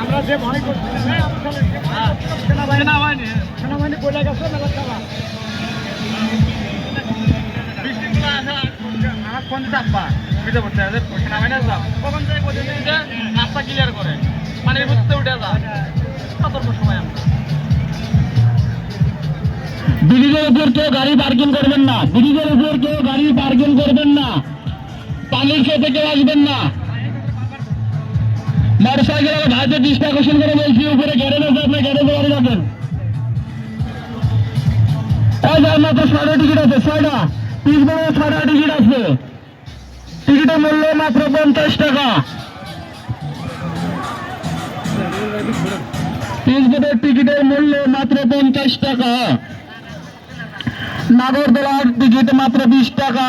আমরা যে ভয় করছি সেনাবাহিনী আমার ফোন চাপবা বুঝতে পারছে সেনাবাহিনী যাব কখন যাই বলছে যে রাস্তা ক্লিয়ার করে? পানির ভিতরে উঠে যা সতর্ক সময় আমরা। ব্রিজের উপর কেউ গাড়ি পার্কিং করবেন না। ব্রিজের উপর কেউ গাড়ি পার্কিং করবেন না। পানির খেতে কেউ আসবেন না। মোটরসাইকেল আমার ভাইতে ডিস্ট আকর্ষণ করে বলছি, উপরে গ্যারেজ আছে, আপনি গ্যারেজে গাড়ি যাবেন এই যে মাত্র ছয়টা টিকিট আছে, ছয়টা। পিস বড় ছয়টা টিকিট আছে। টিকিটের মূল্য মাত্র পঞ্চাশ টাকা। পিস টিকিটের মূল্য মাত্র পঞ্চাশ টাকা। নাগরদোলার টিকিট মাত্র বিশ টাকা।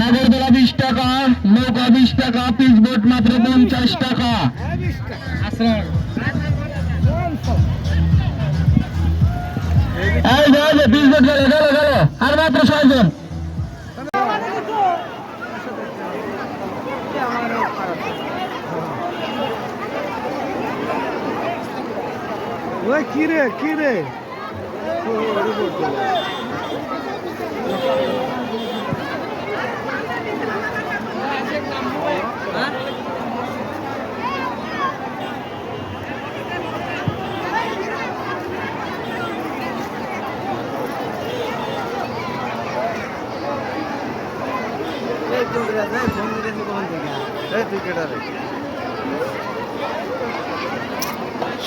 নাগরদোলা বিশ টাকা, নৌকা বিশ টাকা বোর্ড মাত্র পঞ্চাশ টাকা। এই যে এই যে পিস বোর্ড গেলে গেল গেল। আর মাত্র ছয়জন ওই কি রে কি রে?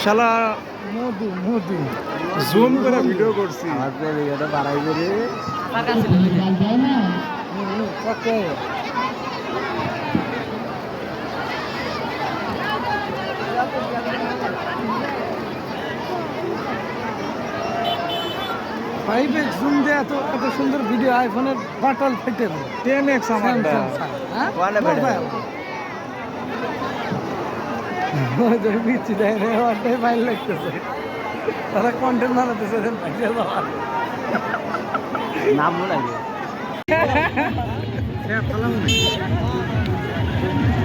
শালা মধু মধু জুম করে। ভিডিও করছি ফাইভ এক্স জুম দিয়ে এত এত সুন্দর ভিডিও আইফোনের বাটল ফেটে টেন এক্স আমারটা বিচ্ছি দেয় রে ওটাই ফাইল লাগতেছে। তারা কন্টেন্ট বানাতেছে নাম লাগে।